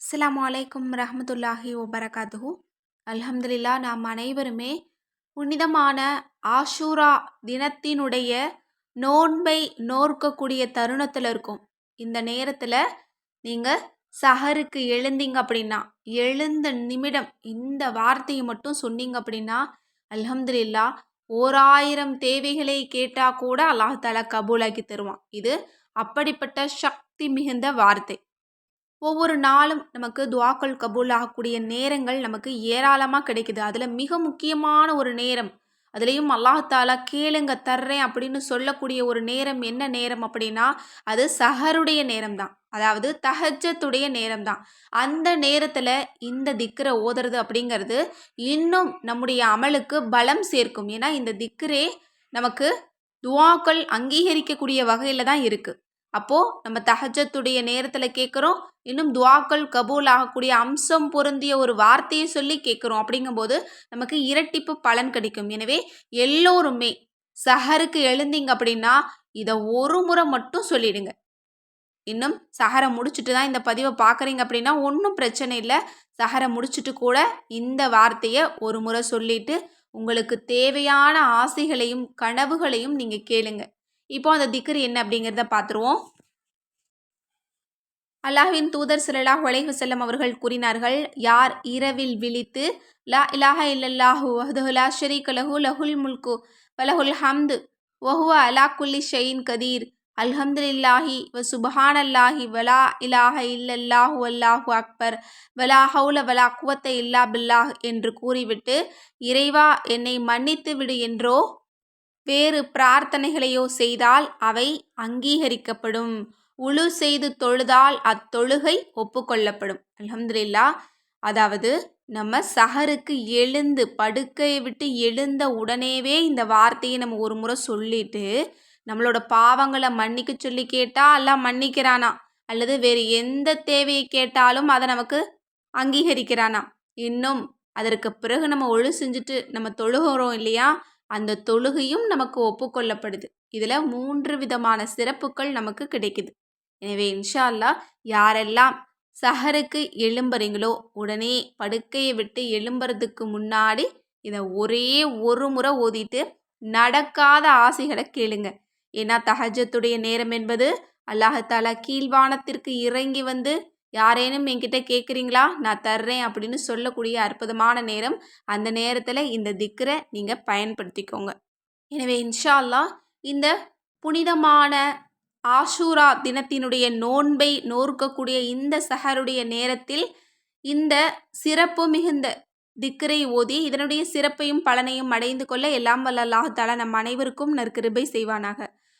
அஸ்லாம் அலைக்கும் ரஹமத்துல்லாஹி வபரகாத்துஹு. அல்ஹம்துலில்லா நாம் அனைவருமே புனிதமான ஆஷூரா தினத்தினுடைய நோன்பை நோர்க்கக்கூடிய தருணத்தில் இருக்கும். இந்த நேரத்தில் நீங்கள் சஹருக்கு எழுந்தீங்க அப்படின்னா எழுந்த நிமிடம் இந்த வார்த்தையை மட்டும் சொன்னீங்க அப்படின்னா அல்ஹம்துலில்லா ஓராயிரம் தேவைகளை கேட்டால் கூட அல்லாஹால கபூலாக்கி தருவான். இது அப்படிப்பட்ட சக்தி மிகுந்த வார்த்தை. ஒவ்வொரு நாளும் நமக்கு துவாக்கள் கபூல் ஆகக்கூடிய நேரங்கள் நமக்கு ஏராளமாக கிடைக்குது. அதில் மிக முக்கியமான ஒரு நேரம் அதுலேயும் அல்லாஹாலா கேளுங்க தர்றேன் அப்படின்னு சொல்லக்கூடிய ஒரு நேரம் என்ன நேரம் அப்படின்னா அது சஹருடைய நேரம் தான் அதாவது தஹஜத்துடைய நேரம் தான் அந்த நேரத்தில் இந்த திக்கரை ஓதுறது அப்படிங்கிறது இன்னும் நம்முடைய அமலுக்கு பலம் சேர்க்கும். ஏன்னா இந்த திக்கரே நமக்கு துவாக்கள் அங்கீகரிக்கக்கூடிய வகையில் தான் இருக்குது அப்போது நம்ம தஹஜத்துடைய நேரத்தில் கேட்குறோம் இன்னும் துவாக்கள் கபூல் ஆகக்கூடிய அம்சம் பொருந்திய ஒரு வார்த்தையை சொல்லி கேட்குறோம் அப்படிங்கும்போது நமக்கு இரட்டிப்பு பலன் கிடைக்கும். எனவே எல்லோருமே சஹருக்கு எழுந்தீங்க அப்படின்னா இதை ஒரு முறை மட்டும் சொல்லிடுங்க. இன்னும் சஹரை முடிச்சுட்டு தான் இந்த பதிவை பார்க்குறீங்க அப்படின்னா ஒன்றும் பிரச்சனை இல்லை. சஹரை முடிச்சுட்டு கூட இந்த வார்த்தையை ஒரு முறை சொல்லிட்டு உங்களுக்கு தேவையான ஆசைகளையும் கனவுகளையும் நீங்கள் கேளுங்கள் இப்போ அந்த திக்கர் என்ன அப்படிங்கிறத பார்த்துருவோம். அல்லாஹின் தூதர் சிலலா ஒலைஹு செல்லம் அவர்கள் கூறினார்கள் யார் இரவில் விழித்து லா இலாஹ இல்லல்லாஹு வஹதுலா ஷரீக் லஹு லஹுல் முல்கு வலஹுல் ஹம்து வஹுவ அலா குல்லி ஷெயின் கதீர் அல்ஹம்துலில்லாஹி வ சுபஹான் அல்லாஹி வலா இலாஹ இல்லல்லாஹு அல்லாஹு அக்பர் வலா ஹவுல வலா குவத்தை இல்லா பில்லாஹ் என்று கூறிவிட்டு இறைவா என்னை மன்னித்து விடு என்றோ? வேறு பிரார்த்தனைகளையோ செய்தால் அவை அங்கீகரிக்கப்படும். உழு செய்து தொழுதால் அத்தொழுகை ஒப்புக்கொள்ளப்படும். அலமதுல்லா அதாவது நம்ம சஹருக்கு எழுந்து படுக்கையை விட்டு எழுந்த உடனேவே இந்த வார்த்தையை நம்ம ஒரு முறை சொல்லிட்டு நம்மளோட பாவங்களை மன்னிக்க சொல்லி கேட்டால் எல்லாம் மன்னிக்கிறானா? அல்லது வேறு எந்த தேவையை கேட்டாலும் அதை நமக்கு அங்கீகரிக்கிறானா? இன்னும் அதற்கு பிறகு நம்ம ஒழு செஞ்சுட்டு நம்ம தொழுகிறோம் இல்லையா? அந்த தொழுகையும் நமக்கு ஒப்புக்கொள்ளப்படுது. இதில் மூன்று விதமான சிறப்புகள் நமக்கு கிடைக்குது. எனவே இன்ஷா அல்லா யாரெல்லாம் சஹருக்கு எழும்புறீங்களோ உடனே படுக்கையை விட்டு எழும்புறதுக்கு முன்னாடி இதை ஒரே ஒரு முறை ஓதிட்டு நடக்காத ஆசைகளை கேளுங்க. ஏன்னா தஹஜத்துடைய நேரம் என்பது அல்லாஹாலா கீழ்வானத்திற்கு இறங்கி வந்து யாரேனும் என்கிட்ட கேட்குறீங்களா நான் தர்றேன் அப்படின்னு சொல்லக்கூடிய அற்புதமான நேரம் அந்த நேரத்தில் இந்த திக்கரை நீங்கள் பயன்படுத்திக்கோங்க. எனவே இன்ஷா அல்லா இந்த புனிதமான ஆஷூரா தினத்தினுடைய நோன்பை நோர்க்கக்கூடிய இந்த சஹருடைய நேரத்தில் இந்த சிறப்பு மிகுந்த திக்கரை ஓதி இதனுடைய சிறப்பையும் பலனையும் அடைந்து கொள்ள எல்லாம் வல்ல அல்லாஹாலா நம் அனைவருக்கும் நற்கிருபை செய்வானாக.